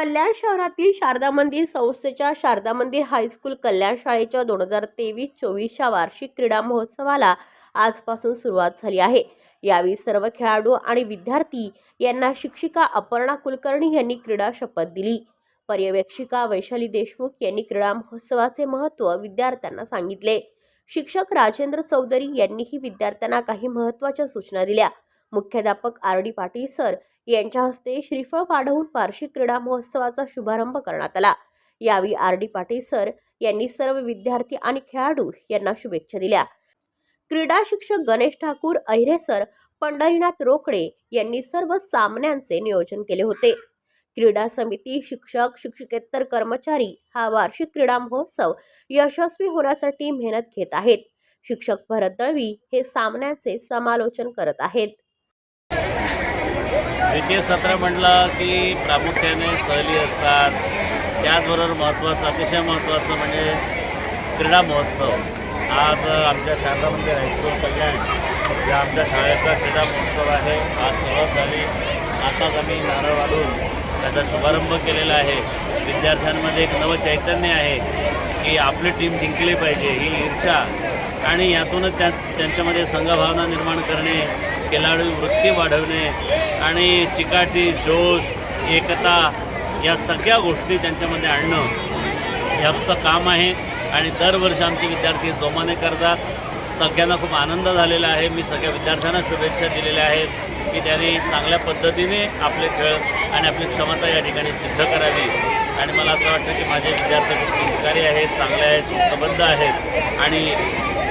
कल्याण शहरातील शारदा मंदिर संस्थेच्या शारदा मंदिर हायस्कूल कल्याण शाळेच्या दोन हजार तेवीस चोवीसच्या वार्षिक क्रीडा महोत्सवाला आजपासून सुरुवात झाली आहे. यावेळी सर्व खेळाडू आणि विद्यार्थी यांना शिक्षिका अपर्णा कुलकर्णी यांनी क्रीडा शपथ दिली. पर्यवेक्षिका वैशाली देशमुख यांनी क्रीडा महोत्सवाचे महत्त्व विद्यार्थ्यांना सांगितले. शिक्षक राजेंद्र चौधरी यांनीही विद्यार्थ्यांना काही महत्त्वाच्या सूचना दिल्या. मुख्याध्यापक आर डी पाटील सर यांच्या हस्ते श्रीफळ वाढवून वार्षिक क्रीडा महोत्सवाचा शुभारंभ करण्यात आला. यावेळी आर डी पाटील सर यांनी सर्व विद्यार्थी आणि खेळाडू यांना शुभेच्छा दिल्या. क्रीडा शिक्षक गणेश ठाकूर अहिरे सर पंढरीनाथ रोकडे यांनी सर्व सामन्यांचे नियोजन केले होते. क्रीडा समिती शिक्षक शिक्षकेतर कर्मचारी हा वार्षिक क्रीडा महोत्सव यशस्वी होण्यासाठी मेहनत घेत आहेत. शिक्षक भरत दळवी हे सामन्याचे समालोचन करत आहेत. द्वितीय सत्र म्हटलं की प्रामुख्याने सहली असतात. त्याचबरोबर महत्त्वाचं अतिशय महत्त्वाचं म्हणजे क्रीडा महोत्सव. आज आमच्या शारदा मंदिर हायस्कूल कल्याण या आमच्या शाळेचा क्रीडा महोत्सव आहे. आज सुरुवात झाली. आताच आम्ही नारळ वाढून त्याचा शुभारंभ केलेला आहे. विद्यार्थ्यांमध्ये एक नवं चैतन्य आहे की आपली टीम जिंकली पाहिजे ही ईर्षा आणि यातूनच त्या त्यांच्यामध्ये संघभावना निर्माण करणे खेळाडू वृत्ती वाढवणे आणि चिकाटी जोश एकता या सगळ्या गोष्टी त्यांच्यामध्ये आणणं याचं काम आहे. आणि दरवर्षी आमचे विद्यार्थी जोमाने करतात. सगळ्यांना खूप आनंद झालेला आहे. मी सगळ्या विद्यार्थ्यांना शुभेच्छा दिलेल्या आहेत की त्यांनी चांगल्या पद्धतीने आपले खेळ आणि आपली क्षमता या ठिकाणी सिद्ध करावी. आणि मला असं वाटतं की माझे विद्यार्थी खूप संस्कारी आहेत चांगले आहेत शिस्तबद्ध आहेत. आणि